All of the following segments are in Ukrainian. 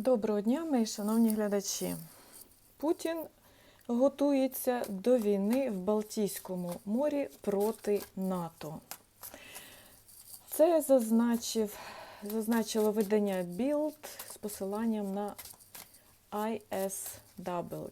Доброго дня, мої шановні глядачі. Путін готується до війни в Балтійському морі проти НАТО. Це зазначив, зазначило видання Bild з посиланням на ISW.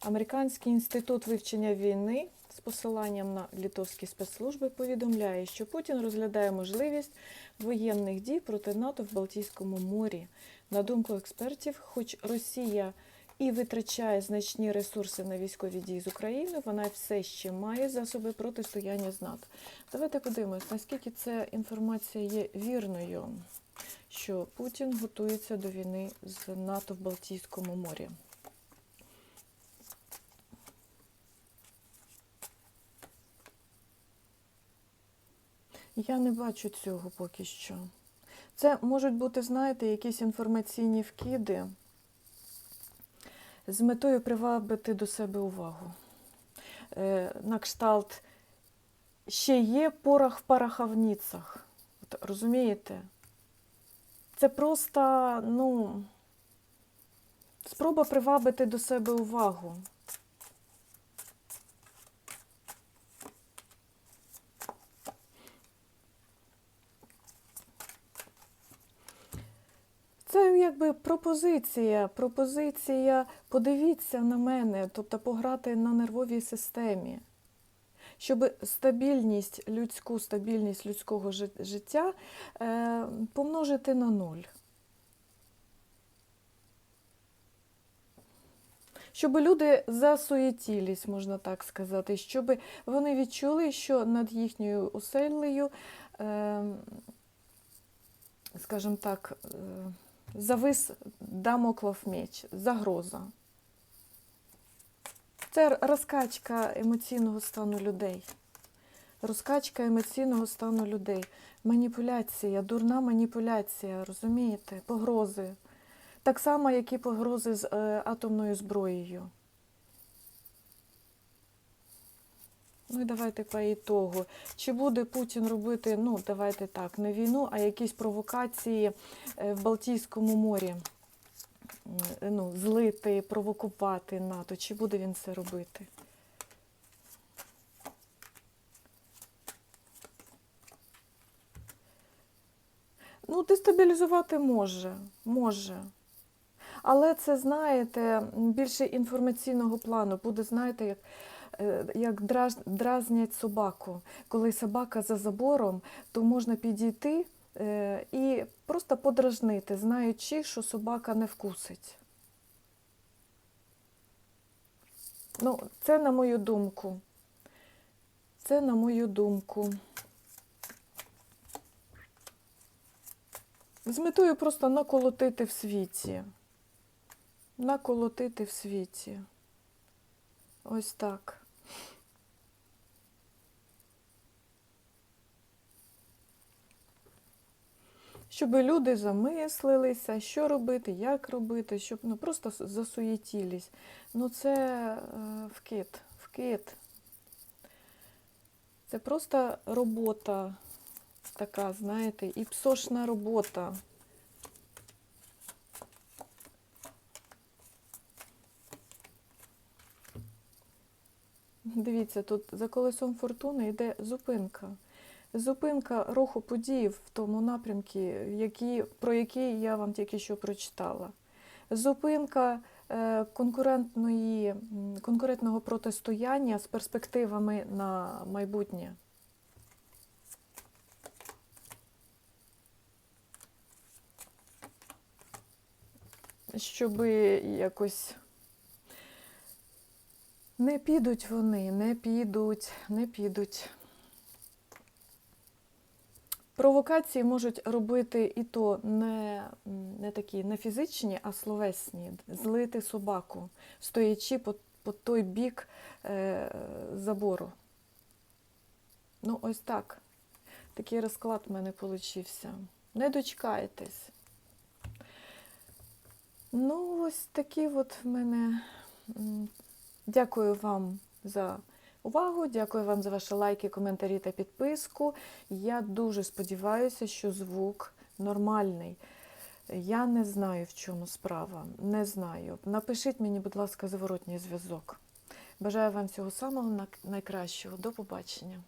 Американський інститут вивчення війни посиланням на літовські спецслужби повідомляє, що Путін розглядає можливість воєнних дій проти НАТО в Балтійському морі. На думку експертів, хоч Росія і витрачає значні ресурси на військові дії з Україною, вона все ще має засоби протистояння з НАТО. Давайте подивимось, наскільки ця інформація є вірною, що Путін готується до війни з НАТО в Балтійському морі. Я не бачу цього поки що. Це можуть бути, знаєте, якісь інформаційні вкиди з метою привабити до себе увагу. Е, на кшталт ще є порох в пороховницях. От, розумієте? Це просто, ну, спроба привабити до себе увагу. Це якби пропозиція, пропозиція подивіться на мене, тобто пограти на нервовій системі, щоб стабільність, людську стабільність людського життя е, помножити на нуль. Щоб люди засуєтілись, можна так сказати, щоб вони відчули, що над їхньою оселею, е, скажімо так, е, завис дамоклов меч, загроза. Це розкачка емоційного стану людей. Розкачка емоційного стану людей. Маніпуляція, дурна маніпуляція, розумієте? Погрози. Так само, як і погрози з е, атомною зброєю. Ну і давайте по ітогу. Чи буде Путін робити, ну давайте так, не війну, а якісь провокації е, в Балтійському морі? Ну, злити, провокувати НАТО. Чи буде він це робити? Ну, дестабілізувати може, може. Але це, знаєте, більше інформаційного плану. Буде, знаєте, як е, як дразнять собаку. Коли собака за забором, то можна підійти е, і просто подражнити, знаючи, що собака не вкусить. Ну, це на мою думку. Це на мою думку. З метою просто наколотити в світі. Наколотити в світі. Ось так. Щоб люди замислилися, що робити, як робити, щоб ну, просто засуєтілись. Ну це е, вкид, вкид. Це просто робота така, знаєте, і псошна робота. Дивіться, тут за колесом фортуни йде зупинка. Зупинка руху подій в тому напрямку, які, про який я вам тільки що прочитала. Зупинка е, конкурентної, конкурентного протистояння з перспективами на майбутнє. Щоб якось не підуть вони, не підуть, не підуть. Провокації можуть робити і то не, не такі не фізичні, а словесні. Злити собаку, стоячи по, по той бік е, забору. Ну, ось так. Такий розклад в мене получився. Не дочекаєтесь. Ну, ось такі от в мене. Дякую вам за увагу. Дякую вам за ваші лайки, коментарі та підписку. Я дуже сподіваюся, що звук нормальний. Я не знаю, в чому справа. Не знаю. Напишіть мені, будь ласка, зворотній зв'язок. Бажаю вам всього самого най- найкращого. До побачення.